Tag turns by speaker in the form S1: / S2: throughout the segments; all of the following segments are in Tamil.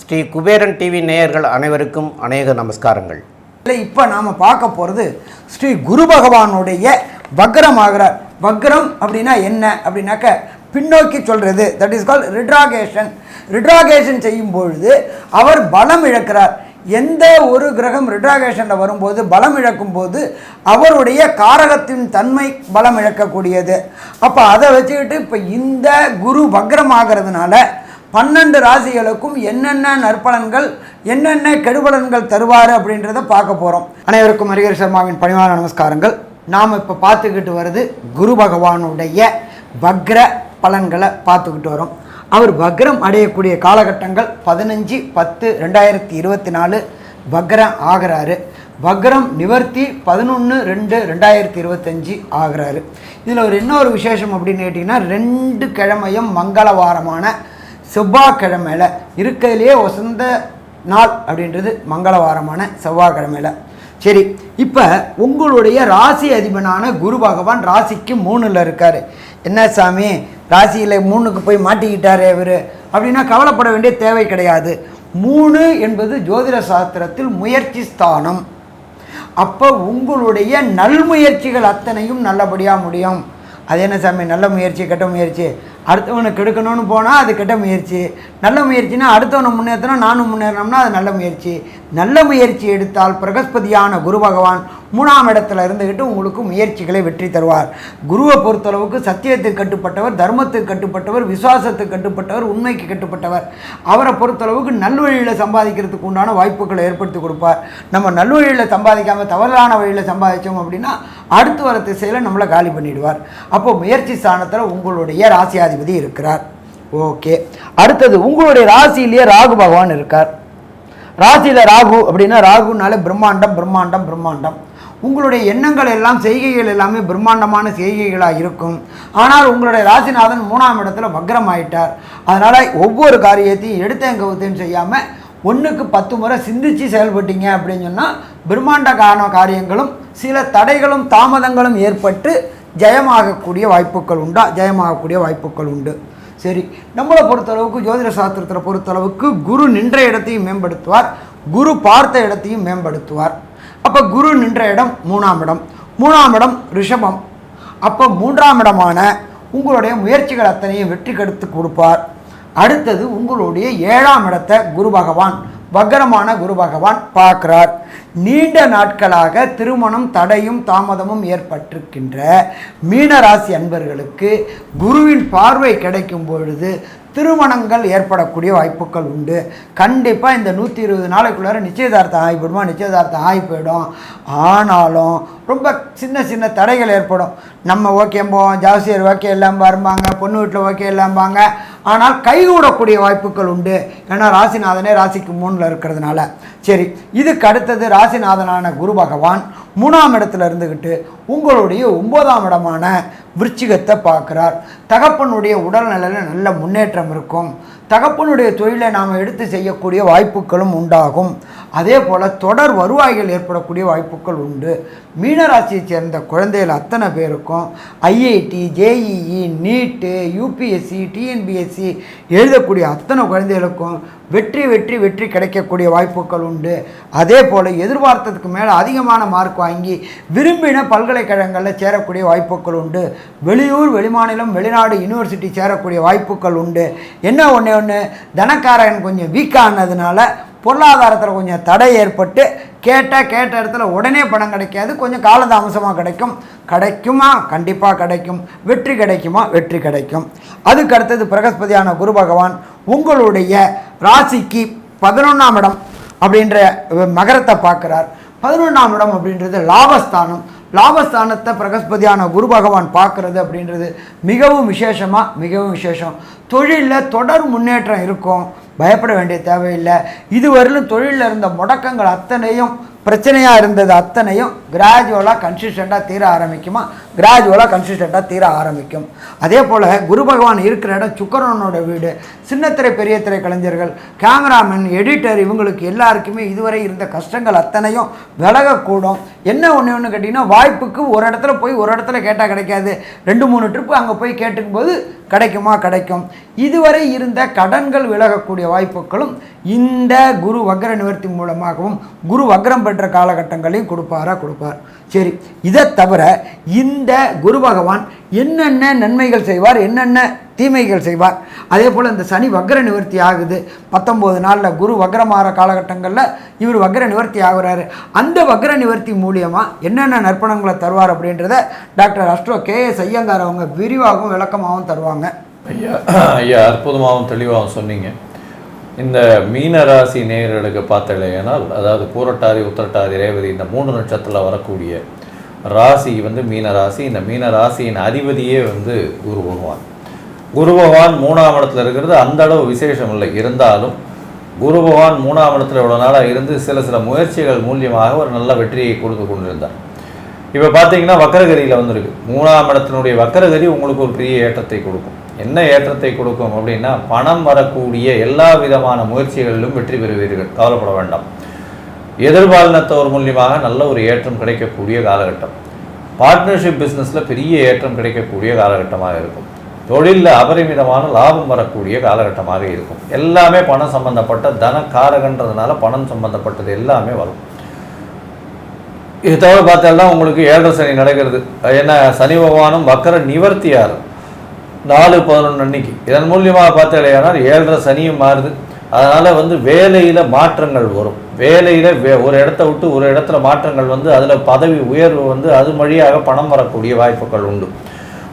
S1: ஸ்ரீ குபேரன் டிவி நேயர்கள் அனைவருக்கும் அநேக நமஸ்காரங்கள்.
S2: இல்லை இப்போ நாம் பார்க்க போகிறது ஸ்ரீ குரு பகவானுடைய வக்ரமாகிறார் வக்ரம் அப்படின்னா என்ன அப்படின்னாக்க பின்னோக்கி சொல்கிறது தட் இஸ் கால் ரிட்ராகேஷன் ரிட்ராகேஷன் செய்யும் பொழுது அவர் பலம் இழக்கிறார். எந்த ஒரு கிரகம் ரிட்ராகேஷனில் வரும்போது பலம் இழக்கும் போது அவருடைய காரகத்தின் தன்மை பலம் இழக்கக்கூடியது. அப்போ அதை வச்சுக்கிட்டு இப்போ இந்த குரு வக்ரமாகிறதுனால பன்னெண்டு ராசிகளுக்கும் என்னென்ன நற்பலன்கள் என்னென்ன கெடுபலன்கள் தருவார் அப்படின்றத பார்க்க போகிறோம் அனைவருக்கும் ஹரிகர் சர்மாவின் பணிவான நமஸ்காரங்கள். நாம் இப்போ பார்த்துக்கிட்டு வருது குரு பகவானுடைய வக்ர பலன்களை பார்த்துக்கிட்டு வரோம். அவர் வக்ரம் அடையக்கூடிய காலகட்டங்கள் பதினஞ்சு பத்து ரெண்டாயிரத்தி இருபத்தி நாலு வக்ரம் ஆகிறாரு. வக்ரம் நிவர்த்தி பதினொன்று ரெண்டு ரெண்டாயிரத்தி இருபத்தஞ்சி ஆகிறாரு. இதில் ஒரு இன்னொரு விசேஷம் அப்படின்னு கேட்டிங்கன்னா ரெண்டு கிழமையும் மங்களவாரமான செவ்வாய்க்கிழமையில் இருக்கிறதுலே வசந்த நாள் அப்படின்றது மங்களவாரமான செவ்வாய்க்கிழமையில். சரி இப்போ உங்களுடைய ராசி அதிபனான குரு பகவான் ராசிக்கு மூணில் இருக்கார். என்ன சாமி? ராசியில் மூணுக்கு போய் மாட்டிக்கிட்டாரே இவர். அப்படின்னா கவலைப்பட வேண்டிய தேவை கிடையாது. மூணு என்பது ஜோதிட சாஸ்திரத்தில் முயற்சி ஸ்தானம். அப்போ உங்களுடைய நல்முயற்சிகள் அத்தனையும் நல்லபடியாக முடியும். அது என்ன சாமி? நல்ல முயற்சி கெட்ட முயற்சி. அடுத்தவனை கெடுக்கணும்னு போனால் அது கெட்ட முயற்சி. நல்ல முயற்சினா அடுத்தவனை முன்னேற்றணும் நானும் முன்னேறணும்னா அது நல்ல முயற்சி. நல்ல முயற்சி எடுத்தால் பிரகஸ்பதியான குரு பகவான் மூணாம் இடத்துல இருந்துக்கிட்டு உங்களுக்கு முயற்சிகளை வெற்றி தருவார். குருவை பொறுத்தளவுக்கு சத்தியத்துக்கு கட்டுப்பட்டவர் தர்மத்துக்கு கட்டுப்பட்டவர் விசுவாசத்துக்கு கட்டுப்பட்டவர் உண்மைக்கு கட்டுப்பட்டவர். அவரை பொறுத்தளவுக்கு நல்வழியில் சம்பாதிக்கிறதுக்கு உண்டான வாய்ப்புகளை ஏற்படுத்தி கொடுப்பார். நம்ம நல்வழியில் சம்பாதிக்காமல் தவறான வழியில் சம்பாதிச்சோம் அப்படின்னா அடுத்து வர திசையில் நம்மளை காலி பண்ணிடுவார். அப்போ முயற்சி ஸ்தானத்தில் உங்களுடைய ராசியாதிபதி இருக்கிறார். ஓகே. அடுத்தது உங்களுடைய ராசியிலேயே ராகு பகவான் இருக்கார். ராசியில் ராகு அப்படின்னா ராகுனாலே பிரம்மாண்டம் பிரம்மாண்டம் பிரம்மாண்டம். உங்களுடைய எண்ணங்கள் எல்லாம் செய்கைகள் எல்லாமே பிரம்மாண்டமான செய்கைகளாக இருக்கும். ஆனால் உங்களுடைய ராசிநாதன் மூணாம் இடத்துல வக்ரம் ஆயிட்டார் அதனால் ஒவ்வொரு காரியத்தையும் எடுத்தேன் கவுத்தையும் செய்யாமல் ஒன்றுக்கு பத்து முறை சிந்திச்சு செயல்பட்டீங்க அப்படின்னு சொன்னால் பிரம்மாண்ட காரண காரியங்களும் சில தடைகளும் தாமதங்களும் ஏற்பட்டு ஜெயமாகக்கூடிய வாய்ப்புகள் உண்டா? ஜெயமாகக்கூடிய வாய்ப்புகள் உண்டு. சரி நம்மளை பொறுத்தளவுக்கு ஜோதிட சாஸ்திரத்தில் பொறுத்தளவுக்கு குரு நின்ற இடத்தையும் மேம்படுத்துவார் குரு பார்த்த இடத்தையும் மேம்படுத்துவார். அப்போ குரு நின்ற இடம் மூணாம் இடம். மூணாம் இடம் ரிஷபம். அப்போ மூன்றாம் இடமான உங்களுடைய முயற்சிகள் அத்தனையும் வெற்றி கெடுத்து கொடுப்பார். அடுத்தது உங்களுடைய ஏழாம் இடத்தை குரு பகவான் வக்கரமான குரு பகவான் பார்க்கிறார். நீண்ட நாட்களாக திருமணம் தடையும் தாமதமும் ஏற்பட்டிருக்கின்ற மீனராசி அன்பர்களுக்கு குருவின் பார்வை கிடைக்கும் பொழுது திருமணங்கள் ஏற்படக்கூடிய வாய்ப்புகள் உண்டு. கண்டிப்பாக இந்த நூற்றி இருபது நாளைக்குள்ளார நிச்சயதார்த்தம் ஆகி போயிடுமா? நிச்சயதார்த்தம் ஆகி போயிடும். ஆனாலும் ரொம்ப சின்ன சின்ன தடைகள் ஏற்படும். நம்ம ஓகேம்போம் ஜாசியர் ஓகே இல்லாமல் வரும்பாங்க பொண்ணு வீட்டில் ஓகே இல்லாம்பாங்க ஆனால் கைகூடக்கூடிய வாய்ப்புகள் உண்டு. ஏன்னா ராசிநாதனே ராசிக்கு மூணில் இருக்கிறதுனால. சரி இதுக்கு அடுத்தது ராசிநாதனான குரு பகவான் மூணாம் இடத்துல இருந்துக்கிட்டு உங்களுடைய ஒன்பதாம் இடமான விருச்சிகத்தை பார்க்குறார். தகப்பனுடைய உடல்நிலையில் நல்ல முன்னேற்றம் இருக்கும். தகப்பனுடைய தொழிலை நாம் எடுத்து செய்யக்கூடிய வாய்ப்புகளும் உண்டாகும். அதே போல் தொடர் வருவாய்கள் ஏற்படக்கூடிய வாய்ப்புகள் உண்டு. மீனராசியை சேர்ந்த குழந்தைகள் அத்தனை பேருக்கும் IIT JEE NEET UPSC TNPSC எழுதக்கூடிய அத்தனை குழந்தைகளுக்கும் வெற்றி வெற்றி வெற்றி கிடைக்கக்கூடிய வாய்ப்புகள் உண்டு. அதே போல் எதிர்பார்த்ததுக்கு மேலே அதிகமான மார்க் வாங்கி விரும்பின பல்கலைக்கழகங்களில் சேரக்கூடிய வாய்ப்புகள் உண்டு. வெளியூர் வெளிமாநிலம் வெளிநாடு யூனிவர்சிட்டி சேரக்கூடிய வாய்ப்புகள் உண்டு. என்ன ஒன்று ஒன்று தனக்காரன் கொஞ்சம் வீக்கானதுனால பொருளாதாரத்தில் கொஞ்சம் தடை ஏற்பட்டு கேட்ட கேட்ட இடத்துல உடனே பணம் கிடைக்காது கொஞ்சம் காலதாமசமாக கிடைக்கும். கிடைக்குமா? கண்டிப்பாக கிடைக்கும். வெற்றி கிடைக்குமா? வெற்றி கிடைக்கும். அதுக்கு அடுத்தது பிரகஸ்பதியான குரு பகவான் உங்களுடைய ராசிக்கு பதினொன்றாம் இடம் அப்படின்ற மகரத்தை பார்க்குறார். பதினொன்றாம் இடம் அப்படின்றது லாபஸ்தானம். லாபஸ்தானத்தை பிரகஸ்பதியான குரு பகவான் பார்க்குறது அப்படின்றது மிகவும் விசேஷமாக மிகவும் விசேஷம். தொழிலில் தொடர் முன்னேற்றம் இருக்கும். பயப்பட வேண்டிய தேவையில்லை. இதுவரையிலும் தொழிலில் இருந்த முடக்கங்கள் அத்தனையும் பிரச்சனையாக இருந்தது அத்தனையும் கிராஜுவலாக கன்சிஸ்டண்ட்டாக தீர ஆரம்பிக்குமா? கிராஜுவலாக கன்சிஸ்டண்ட்டாக தீர ஆரம்பிக்கும். அதே போல் குரு பகவான் இருக்கிற இடம் சுக்கரனோட வீடு சின்னத்திரை பெரிய திரை கலைஞர்கள் கேமராமேன் எடிட்டர் இவங்களுக்கு எல்லாருக்குமே இதுவரை இருந்த கஷ்டங்கள் அத்தனையும் விலகக்கூடும். என்ன ஒன்று ஒன்று கேட்டிங்கன்னா வாய்ப்புக்கு ஒரு இடத்துல போய் ஒரு இடத்துல கேட்டால் கிடைக்காது. ரெண்டு மூணு ட்ரிப்பு அங்கே போய் கேட்டுக்கும்போது கிடைக்குமா? கிடைக்கும். இதுவரை இருந்த கடன்கள் விலகக்கூடிய வாய்ப்புகளும் இந்த குரு வக்ர நிவர்த்தி மூலமாகவும் குரு வக்ரம் பெற்ற காலகட்டங்களையும் கொடுப்பாரா? கொடுப்பார். சரி இதை தவிர இந்த குரு பகவான் என்னென்ன நன்மைகள் செய்வார் என்னென்ன தீமைகள் செய்வார்? அதே போல் இந்த சனி வக்ர நிவர்த்தி ஆகுது. பத்தொம்போது நாளில் குரு வக்ரமாற காலகட்டங்களில் இவர் வக்ர நிவர்த்தி ஆகுறாரு. அந்த வக்ர நிவர்த்தி மூலியமாக என்னென்ன நற்பணங்களை தருவார் அப்படின்றத doctor astro K S Iyengar அவங்க விரிவாகவும் விளக்கமாகவும் தருவாங்க.
S3: ஐயா ஐயா அற்புதமாகவும் தெளிவாகவும் சொன்னீங்க. இந்த மீன ராசி நேயர்களுக்கு பார்த்தலையானால் அதாவது பூரட்டாதி உத்திரட்டாதி ரேவதி இந்த மூணு நட்சத்திரத்தில் வரக்கூடிய ராசி வந்து மீன ராசி இந்த மீன ராசியின் அதிபதியே வந்து குரு பகவான். குரு பகவான் மூணாம் இடத்துல இருக்கிறது அந்த அளவு விசேஷம் இல்லை. இருந்தாலும் குரு பகவான் மூணாம் இடத்துல இவ்வளோ நாளாக இருந்து சில சில முயற்சிகள் மூலியமாக ஒரு நல்ல வெற்றியை கொடுத்து கொண்டிருந்தார். இப்போ பார்த்தீங்கன்னா வக்கரகதியில் வந்திருக்கு. மூணாம் இடத்தினுடைய வக்கரகதி உங்களுக்கு ஒரு பெரிய ஏற்றத்தை கொடுக்கும். என்ன ஏற்றத்தை கொடுக்கும் அப்படின்னா பணம் வரக்கூடிய எல்லா விதமான முயற்சிகளிலும் வெற்றி பெறுவீர்கள். கவலைப்பட வேண்டாம். எதிர்பாலினத்தவர் மூலியமாக நல்ல ஒரு ஏற்றம் கிடைக்கக்கூடிய காலகட்டம். பார்ட்னர்ஷிப் பிஸ்னஸில் பெரிய ஏற்றம் கிடைக்கக்கூடிய காலகட்டமாக இருக்கும். தொழிலில் அபரிமிதமான லாபம் வரக்கூடிய காலகட்டமாக இருக்கும். எல்லாமே பணம் சம்பந்தப்பட்ட தன காரகன்றதுனால பணம் சம்பந்தப்பட்டது எல்லாமே வரும். இது தவிர பார்த்தால்தான் உங்களுக்கு ஏழரை சனி நடக்கிறது. என்ன சனி பகவானும் வக்கர நிவர்த்தியார். நாலு பதினொன்று அன்னைக்கு. இதன் மூலியமாக பார்த்தாலேயானால் ஏழரை சனியும் மாறுது. அதனால் வந்து வேலையில் மாற்றங்கள் வரும். வேலையில் வே ஒரு இடத்த விட்டு ஒரு இடத்துல மாற்றங்கள் வந்து அதில் பதவி உயர்வு வந்து அது வழியாக பணம் வரக்கூடிய வாய்ப்புகள் உண்டு.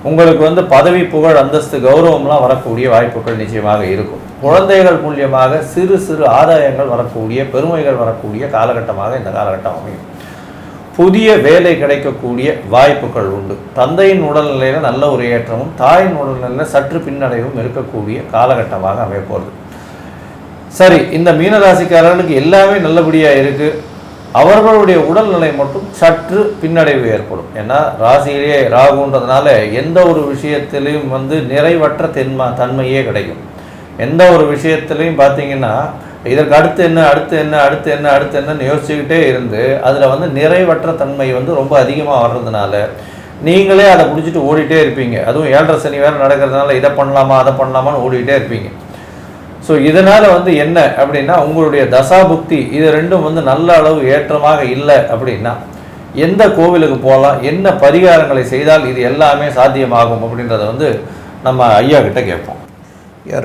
S3: உங்களுக்கு வந்து பதவி புகழ் அந்தஸ்து கௌரவம்லாம் வரக்கூடிய வாய்ப்புகள் நிச்சயமாக இருக்கும். குழந்தைகள் மூலியமாக சிறு சிறு ஆதாயங்கள் வரக்கூடிய பெருமைகள் வரக்கூடிய காலகட்டமாக இந்த காலகட்டம் அமையும். புதிய வேலை கிடைக்கக்கூடிய வாய்ப்புகள் உண்டு. தந்தையின் உடல்நிலையில் நல்ல ஒரு ஏற்றமும் தாயின் உடல்நிலையில் சற்று பின்னடைவும் இருக்கக்கூடிய காலகட்டமாக அமையப்போகுது சரி இந்த மீனராசிக்காரர்களுக்கு எல்லாமே நல்லபடியாக இருக்கு. அவர்களுடைய உடல்நிலை மட்டும் சற்று பின்னடைவு ஏற்படும். ஏன்னா ராசியிலே ராகுன்றதுனால எந்த ஒரு விஷயத்திலையும் வந்து நிறைவற்ற தென்மா தன்மையே கிடைக்கும். எந்த ஒரு விஷயத்திலையும் பார்த்தீங்கன்னா இதற்கு அடுத்து என்ன அடுத்து என்ன அடுத்து என்ன அடுத்து என்னன்னு யோசிச்சுக்கிட்டே இருந்து அதில் வந்து நிறைவற்ற தன்மை வந்து ரொம்ப அதிகமாக வர்றதுனால நீங்களே அதை பிடிச்சிட்டு ஓடிட்டே இருப்பீங்க. அதுவும் ஏழரை சனி வேறு நடக்கிறதுனால இதை பண்ணலாமா அதை பண்ணலாமான்னு ஓடிட்டே இருப்பீங்க. ஸோ இதனால் வந்து என்ன அப்படின்னா உங்களுடைய தசாபுக்தி இது ரெண்டும் வந்து நல்ல அளவு ஏற்றமாக இல்லை அப்படின்னா எந்த கோவிலுக்கு போகலாம் என்ன பரிகாரங்களை செய்தால் இது எல்லாமே சாத்தியமாகும் அப்படின்றத வந்து நம்ம ஐயா கிட்ட கேட்போம்.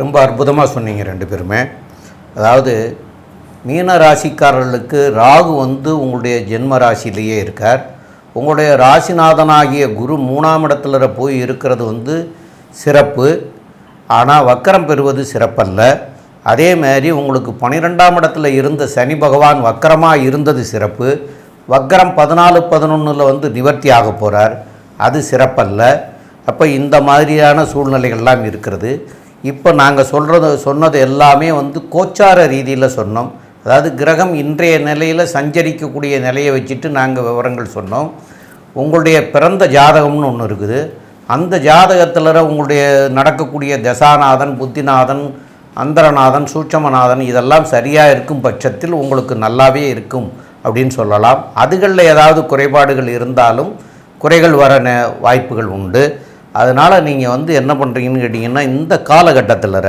S1: ரொம்ப அற்புதமாக சொன்னீங்க ரெண்டு பேருமே. அதாவது மீன ராசிக்காரர்களுக்கு ராகு வந்து உங்களுடைய ஜென்ம ராசியிலேயே இருக்கார். உங்களுடைய ராசிநாதனாகிய குரு மூணாம் இடத்துல போய் இருக்கிறது வந்து சிறப்பு. ஆனால் வக்கரம் பெறுவது சிறப்பல்ல. அதே மாதிரி உங்களுக்கு பன்னிரெண்டாம் இடத்துல இருந்த சனி பகவான் வக்கரமாக இருந்தது சிறப்பு. வக்கரம் பதினாலு பதினொன்றில் வந்து நிவர்த்தி ஆக போகிறார் அது சிறப்பல்ல. அப்போ இந்த மாதிரியான சூழ்நிலைகள்லாம் இருக்கிறது. இப்போ நாங்கள் சொல்கிறது சொன்னது எல்லாமே வந்து கோச்சார ரீதியில் சொன்னோம். அதாவது கிரகம் இன்றைய நிலையில் சஞ்சரிக்கக்கூடிய நிலையை வச்சுட்டு நாங்கள் விவரங்கள் சொன்னோம். உங்களுடைய பிறந்த ஜாதகம்னு ஒன்று இருக்குது. அந்த ஜாதகத்தில் உங்களுடைய நடக்கக்கூடிய தசாநாதன் புத்திநாதன் அந்தரநாதன் சூட்சமநாதன் இதெல்லாம் சரியாக இருக்கும் பட்சத்தில் உங்களுக்கு நல்லாவே இருக்கும் அப்படின்னு சொல்லலாம். அதுகளில் ஏதாவது குறைபாடுகள் இருந்தாலும் குறைகள் வர வாய்ப்புகள் உண்டு. அதனால் நீங்கள் வந்து என்ன பண்ணுறீங்கன்னு கேட்டிங்கன்னா இந்த காலகட்டத்தில்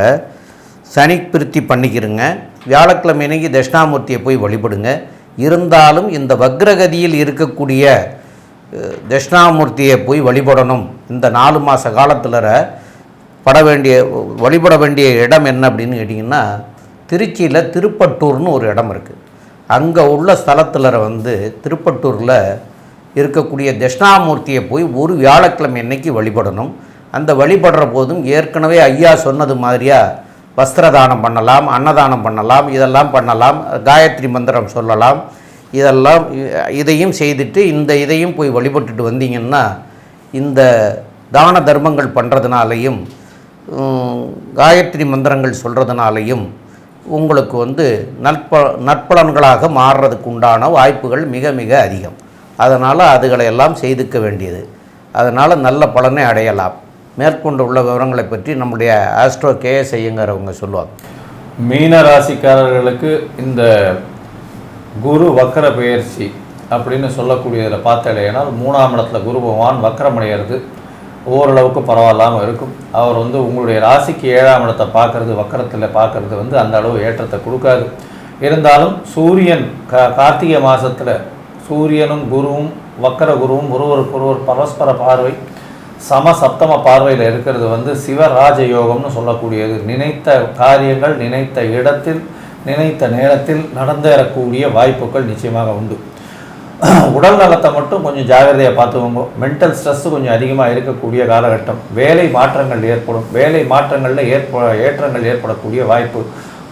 S1: சனி பிரித்தி பண்ணிக்கிறங்க வியாழக்கிழமை அன்னைக்கு தட்சிணாமூர்த்தியை போய் வழிபடுங்க. இருந்தாலும் இந்த வக்ரகதியில் இருக்கக்கூடிய தட்சிணாமூர்த்தியை போய் வழிபடணும். இந்த நாலு மாத காலத்தில் பட வேண்டிய வழிபட வேண்டிய இடம் என்ன அப்படின்னு கேட்டிங்கன்னா திருச்சியில் திருப்பட்டூர்னு ஒரு இடம் இருக்குது அங்கே உள்ள ஸ்தலத்தில் வந்து திருப்பட்டூரில் இருக்கக்கூடிய தட்சிணாமூர்த்தியை போய் ஒரு வியாழக்கிழமை அன்னைக்கு வழிபடணும்? அந்த வழிபடுற போதும் ஏற்கனவே ஐயா சொன்னது மாதிரியா வஸ்திரதானம் பண்ணலாம் அன்னதானம் பண்ணலாம் இதெல்லாம் பண்ணலாம் காயத்ரி மந்திரம் சொல்லலாம். இதெல்லாம் இதையும் செய்துட்டு இந்த இதையும் போய் வழிபட்டுட்டு வந்தீங்கன்னா இந்த தான தர்மங்கள் பண்ணுறதுனாலையும் காயத்ரி மந்திரங்கள் சொல்கிறதுனாலையும் உங்களுக்கு வந்து நற்ப நற்பலன்களாக மாறுறதுக்கு உண்டான வாய்ப்புகள் மிக மிக அதிகம். அதனால் அதுகளை எல்லாம் செய்துக்க வேண்டியது. அதனால் நல்ல பலனை அடையலாம். மேற்கொண்டு உள்ள விவரங்களை பற்றி நம்முடைய ஆஸ்ட்ரோ கேஎஸ் ஐயங்கிறவங்க சொல்லுவாங்க.
S3: மீன ராசிக்காரர்களுக்கு இந்த குரு வக்கர பெயர்ச்சி அப்படின்னு சொல்லக்கூடியதில் பார்த்தாலேனால் மூணாம் இடத்துல குரு பகவான் வக்கரமடைகிறது. ஓரளவுக்கு பரவாயில்லாமல் இருக்கும். அவர் வந்து உங்களுடைய ராசிக்கு ஏழாம் இடத்தை பார்க்குறது வக்கரத்தில் பார்க்குறது வந்து அந்த அளவு ஏற்றத்தை கொடுக்காது. இருந்தாலும் சூரியன் கா கார்த்திகை மாதத்தில் சூரியனும் குருவும் வக்கர குருவும் ஒருவருக்கு ஒருவர் பரஸ்பர பார்வை சம சப்தம பார்வையில் இருக்கிறது வந்து சிவராஜ யோகம்னு சொல்லக்கூடியது. நினைத்த காரியங்கள் நினைத்த இடத்தில் நினைத்த நேரத்தில் நடந்தேறக்கூடிய வாய்ப்புகள் நிச்சயமாக உண்டு. உடல் நலத்தை மட்டும் கொஞ்சம் ஜாகிரதையாக பார்த்துக்கோங்க. மென்டல் ஸ்ட்ரெஸ்ஸு கொஞ்சம் அதிகமாக இருக்கக்கூடிய காலகட்டம். வேலை மாற்றங்கள் ஏற்படும். வேலை மாற்றங்களில் ஏற்ப ஏற்றங்கள் ஏற்படக்கூடிய வாய்ப்பு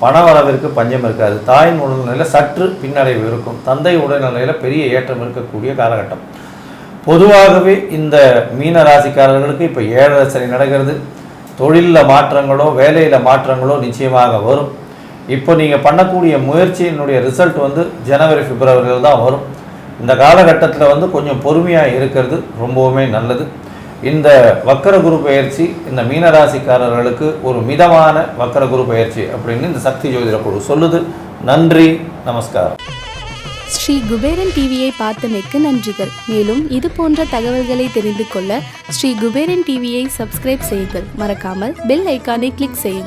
S3: பண வரவிற்கு பஞ்சம் இருக்காது. தாயின் உடல்நிலையில் சற்று பின்னடைவு இருக்கும். தந்தை உடல்நிலையில் பெரிய ஏற்றம் இருக்கக்கூடிய காலகட்டம். பொதுவாகவே இந்த மீன ராசிக்காரர்களுக்கு இப்போ ஏழரை சனி நடக்கிறது. தொழிலில் மாற்றங்களோ வேலையில் மாற்றங்களோ நிச்சயமாக வரும். இப்போ நீங்கள் பண்ணக்கூடிய முயற்சியினுடைய ரிசல்ட் வந்து ஜனவரி பிப்ரவரியில் தான் வரும். இந்த காலகட்டத்தில் வந்து கொஞ்சம் பொறுமையாக இருக்கிறது ரொம்பவுமே நல்லது. இந்த வக்கர குரு பயிற்சி இந்த மீனராசிக்காரர்களுக்கு ஒரு மிதமான வக்கர குரு பயிற்சி அப்படின்னு இந்த சக்தி ஜோதிட குழு சொல்லுது. நன்றி நமஸ்காரம்.
S4: ஸ்ரீ குபேரன் டிவியை பார்த்தமைக்கு நன்றிகள். மேலும் இது போன்ற தகவல்களை தெரிந்து கொள்ள ஸ்ரீ குபேரன் டிவியை சப்ஸ்கிரைப் செய்யுங்கள். மறக்காமல் பெல் ஐக்கானை கிளிக் செய்யுங்கள்.